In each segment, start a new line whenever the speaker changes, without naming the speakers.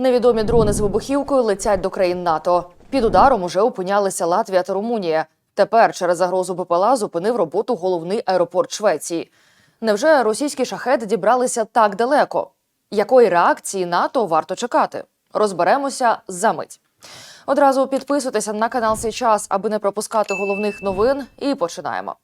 Невідомі дрони з вибухівкою летять до країн НАТО. Під ударом уже опинялися Латвія та Румунія. Тепер через загрозу БПЛА зупинив роботу головний аеропорт Швеції. Невже російські шахеди дібралися так далеко? Якої реакції НАТО варто чекати? Розберемося за мить. Одразу підписуйтеся на канал «Цей час, аби не пропускати головних новин. І починаємо.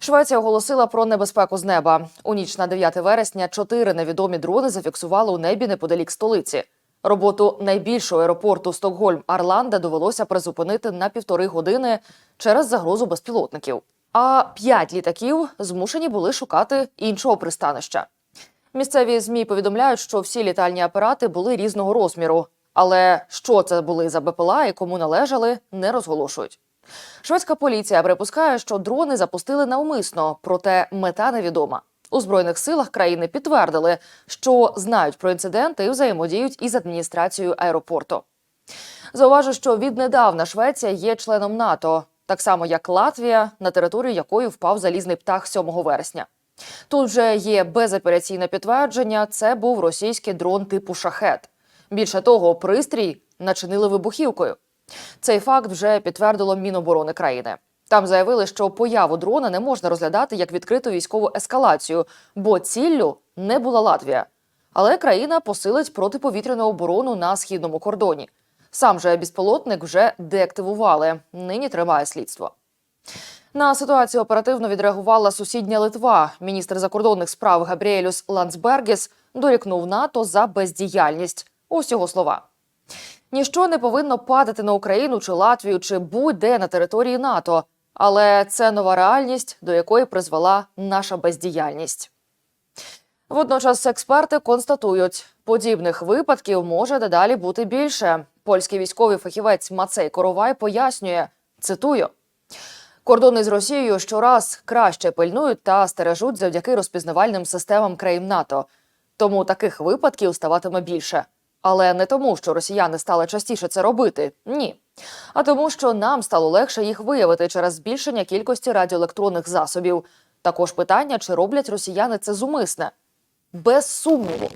Швеція оголосила про небезпеку з неба. У ніч на 9 вересня чотири невідомі дрони зафіксували у небі неподалік столиці. Роботу найбільшого аеропорту Стокгольм Арланда довелося призупинити на півтори години через загрозу безпілотників. А п'ять літаків змушені були шукати іншого пристанища. Місцеві змі повідомляють, що всі літальні апарати були різного розміру, але що це були за БПЛА і кому належали, не розголошують. Шведська поліція припускає, що дрони запустили навмисно, проте мета невідома. У збройних силах країни підтвердили, що знають про інциденти і взаємодіють із адміністрацією аеропорту. Зауважу, що віднедавна Швеція є членом НАТО, так само як Латвія, на територію якої впав залізний птах 7 вересня. Тут вже є безапеляційне підтвердження. Це був російський дрон типу шахет. Більше того, пристрій начинили вибухівкою. Цей факт вже підтвердило Міноборони країни. Там заявили, що появу дрона не можна розглядати як відкриту військову ескалацію, бо ціллю не була Латвія. Але країна посилить протиповітряну оборону на східному кордоні. Сам же безпілотник вже деактивували. Нині триває слідство. На ситуацію оперативно відреагувала сусідня Литва. Міністр закордонних справ Габріелюс Ландсбергіс дорікнув НАТО за бездіяльність. Ось його слова. Ніщо не повинно падати на Україну чи Латвію чи будь-де на території НАТО. Але це нова реальність, до якої призвела наша бездіяльність. Водночас експерти констатують, подібних випадків може дедалі бути більше. Польський військовий фахівець Мацей Коровай пояснює, цитую. Кордони з Росією щораз краще пильнують та стережуть завдяки розпізнавальним системам країн НАТО. Тому таких випадків ставатиме більше. Але не тому, що росіяни стали частіше це робити, ні. А тому, що нам стало легше їх виявити через збільшення кількості радіоелектронних засобів. Також питання, чи роблять росіяни це зумисне. Без сумніву.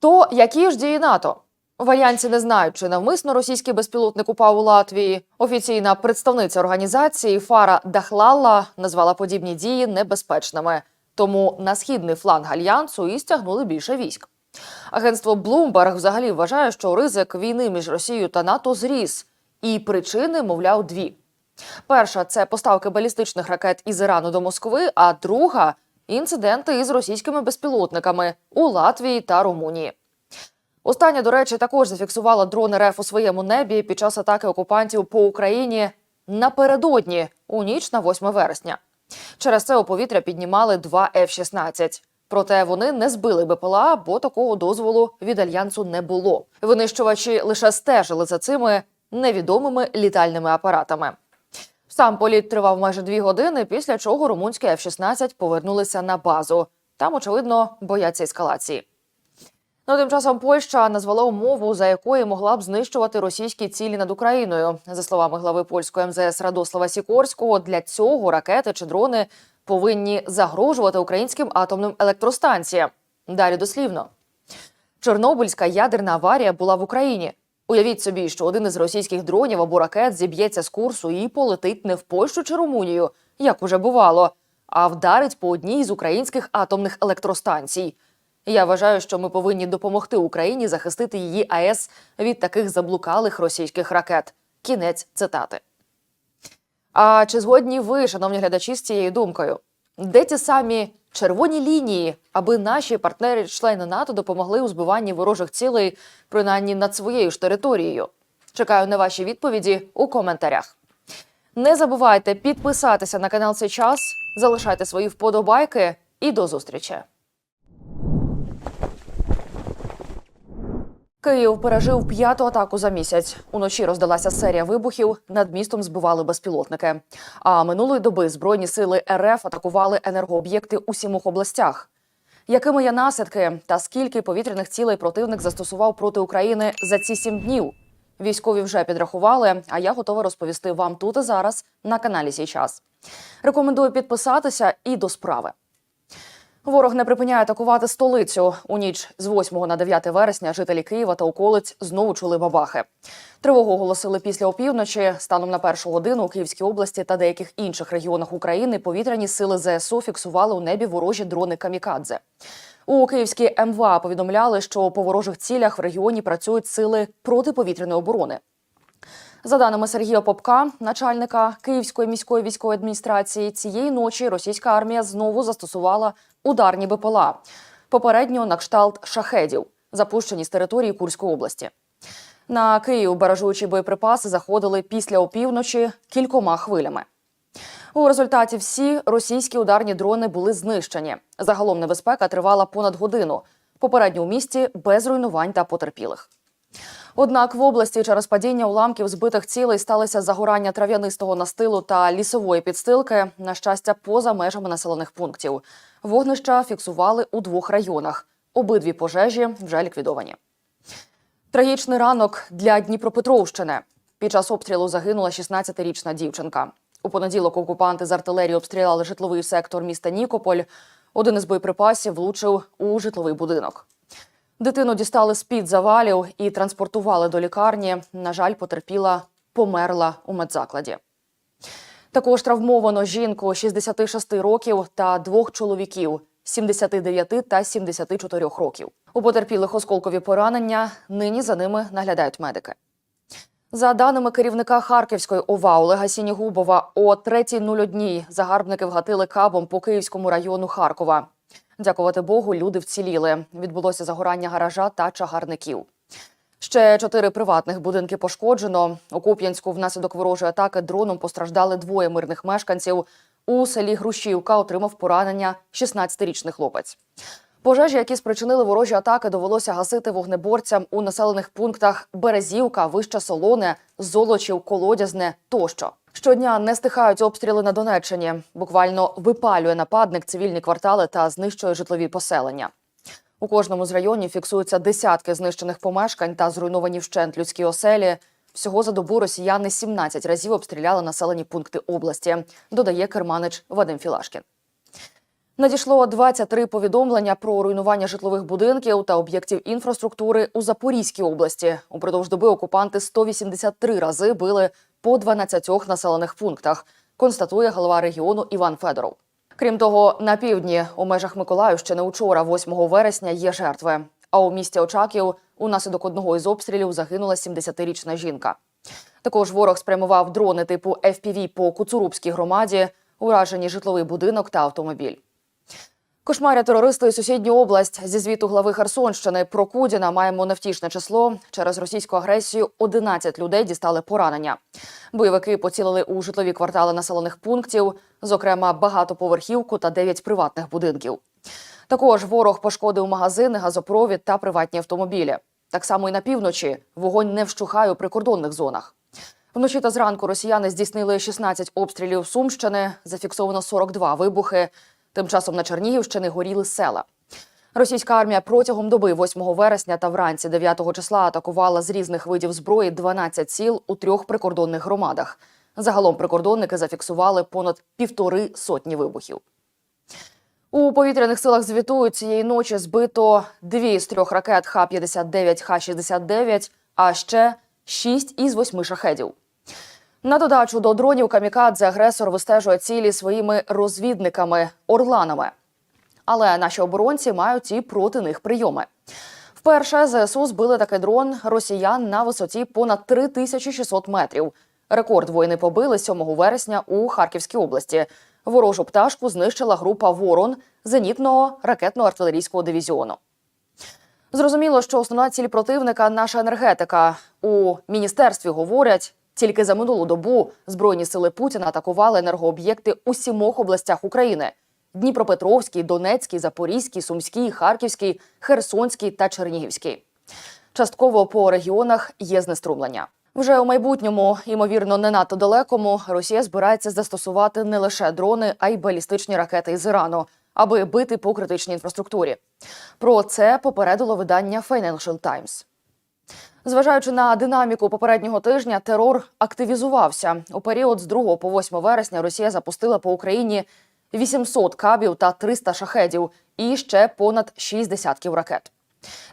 То які ж дії НАТО? Варіанці не знають, чи навмисно російський безпілотник упав у Латвії. Офіційна представниця організації Фара Дахлалла назвала подібні дії небезпечними. Тому на східний фланг альянсу і стягнули більше військ. Агентство Bloomberg взагалі вважає, що ризик війни між Росією та НАТО зріс, і причини, мовляв, дві. Перша це поставки балістичних ракет із Ірану до Москви, а друга інциденти із російськими безпілотниками у Латвії та Румунії. Остання, до речі, також зафіксувала дрон РФ у своєму небі під час атаки окупантів по Україні напередодні у ніч на 8 вересня. Через це у повітря піднімали два F-16. Проте вони не збили БПЛА, бо такого дозволу від альянсу не було. Винищувачі лише стежили за цими невідомими літальними апаратами. Сам політ тривав майже дві години, після чого румунські F-16 повернулися на базу. Там, очевидно, бояться ескалації. Ну, тим часом Польща назвала умову, за якої могла б знищувати російські цілі над Україною. За словами глави польської МЗС Радослава Сікорського, для цього ракети чи дрони повинні загрожувати українським атомним електростанціям. Далі дослівно. Чорнобильська ядерна аварія була в Україні. Уявіть собі, що один із російських дронів або ракет зіб'ється з курсу і полетить не в Польщу чи Румунію, як уже бувало, а вдарить по одній з українських атомних електростанцій. Я вважаю, що ми повинні допомогти Україні захистити її АЕС від таких заблукалих російських ракет. Кінець цитати. А чи згодні ви, шановні глядачі, з цією думкою? Де ті самі червоні лінії, аби наші партнери-члени НАТО допомогли у збиванні ворожих цілей, принаймні над своєю ж територією? Чекаю на ваші відповіді у коментарях. Не забувайте підписатися на канал цей час, залишайте свої вподобайки і до зустрічі. Київ пережив п'яту атаку за місяць. Уночі роздалася серія вибухів. Над містом збивали безпілотники. А минулої доби збройні сили РФ атакували енергооб'єкти у сімох областях. Якими є наслідки та скільки повітряних цілей противник застосував проти України за ці сім днів? Військові вже підрахували, а я готова розповісти вам тут і зараз на каналі «Сій час». Рекомендую підписатися і до справи. Ворог не припиняє атакувати столицю. У ніч з 8 на 9 вересня жителі Києва та околиць знову чули бабахи. Тривогу оголосили після опівночі. Станом на першу годину у Київській області та деяких інших регіонах України повітряні сили ЗСУ фіксували у небі ворожі дрони камікадзе. У Київській МВА повідомляли, що по ворожих цілях в регіоні працюють сили протиповітряної оборони. За даними Сергія Попка, начальника Київської міської військової адміністрації, цієї ночі російська армія знову застосувала ударні БПЛА, попередньо на кшталт шахедів, запущені з території Курської області. На Київ баражуючі боєприпаси заходили після опівночі кількома хвилями. У результаті всі російські ударні дрони були знищені. Загалом небезпека тривала понад годину. Попередньо у місті без руйнувань та потерпілих. Однак в області через падіння уламків збитих цілей сталося загорання трав'янистого настилу та лісової підстилки, на щастя, поза межами населених пунктів. Вогнища фіксували у двох районах. Обидві пожежі вже ліквідовані. Трагічний ранок для Дніпропетровщини. Під час обстрілу загинула 16-річна дівчинка. У понеділок окупанти з артилерії обстріляли житловий сектор міста Нікополь. Один із боєприпасів влучив у житловий будинок. Дитину дістали з-під завалів і транспортували до лікарні. На жаль, потерпіла, померла у медзакладі. Також травмовано жінку 66 років та двох чоловіків 79 та 74 років. У потерпілих осколкові поранення. Нині за ними наглядають медики. За даними керівника Харківської ОВА Олега Сінігубова, о 3.01 загарбники вгатили кабом по Київському району Харкова. Дякувати Богу, люди вціліли. Відбулося загорання гаража та чагарників. Ще чотири приватних будинки пошкоджено. У Куп'янську внаслідок ворожої атаки дроном постраждали двоє мирних мешканців. У селі Грущівка отримав поранення 16-річний хлопець. Пожежі, які спричинили ворожі атаки, довелося гасити вогнеборцям у населених пунктах Березівка, Вища Солоне, Золочів, Колодязне тощо. Щодня не стихають обстріли на Донеччині. Буквально випалює нападник цивільні квартали та знищує житлові поселення. У кожному з районів фіксуються десятки знищених помешкань та зруйновані вщент людські оселі. Всього за добу росіяни 17 разів обстріляли населені пункти області, додає керманич Вадим Філашкін. Надійшло 23 повідомлення про руйнування житлових будинків та об'єктів інфраструктури у Запорізькій області. Упродовж доби окупанти 183 рази били по 12 населених пунктах, констатує голова регіону Іван Федоров. Крім того, на півдні у межах Миколаївщини учора, 8 вересня, є жертви. А у місті Очаків унаслідок одного із обстрілів загинула 70-річна жінка. Також ворог спрямував дрони типу FPV по Куцурубській громаді, уражені житловий будинок та автомобіль. Кошмаря терористи і сусідню область зі звіту глави Херсонщини про Кудіна маємо невтішне число. Через російську агресію 11 людей дістали поранення. Бойовики поцілили у житлові квартали населених пунктів, зокрема багатоповерхівку та 9 приватних будинків. Також ворог пошкодив магазини, газопровід та приватні автомобілі. Так само і на півночі вогонь не вщухає у прикордонних зонах. Вночі та зранку росіяни здійснили 16 обстрілів Сумщини, зафіксовано 42 вибухи. Тим часом на Чернігівщині горіли села. Російська армія протягом доби 8 вересня та вранці 9 числа атакувала з різних видів зброї 12 сіл у трьох прикордонних громадах. Загалом прикордонники зафіксували понад півтори сотні вибухів. У повітряних силах звітують цієї ночі збито дві з трьох ракет Х-59, Х-69, а ще шість із восьми шахедів. На додачу до дронів камікадзе агресор вистежує цілі своїми розвідниками орланами. Але наші оборонці мають і проти них прийоми. Вперше ЗСУ збили такий дрон росіян на висоті понад 3600 метрів. Рекорд воїни побили 7 вересня у Харківській області. Ворожу пташку знищила група Ворон зенітного ракетно-артилерійського дивізіону. Зрозуміло, що основна ціль противника наша енергетика. У міністерстві говорять, тільки за минулу добу збройні сили Путіна атакували енергооб'єкти у сімох областях України: Дніпропетровський, Донецький, Запорізький, Сумський, Харківський, Херсонський та Чернігівський. Частково по регіонах є знеструмлення. Вже у майбутньому, ймовірно, не надто далекому, Росія збирається застосувати не лише дрони, а й балістичні ракети із Ірану, аби бити по критичній інфраструктурі. Про це попередило видання Financial Times. Зважаючи на динаміку попереднього тижня, терор активізувався. У період з 2 по 8 вересня Росія запустила по Україні 800 кабів та 300 шахедів, і ще понад 6 десятків ракет.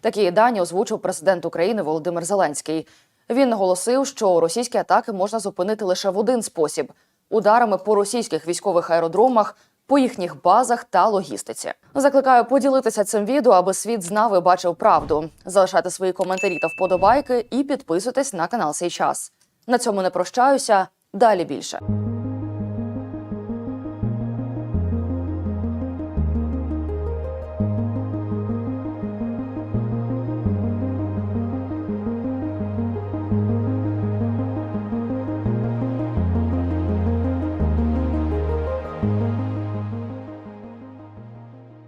Такі дані озвучив президент України Володимир Зеленський. Він наголосив, що російські атаки можна зупинити лише в один спосіб ударами по російських військових аеродромах, по їхніх базах та логістиці. Закликаю поділитися цим відео, аби світ знав і бачив правду. Залишайте свої коментарі та вподобайки і підписуйтесь на канал «Сей час». На цьому не прощаюся. Далі більше.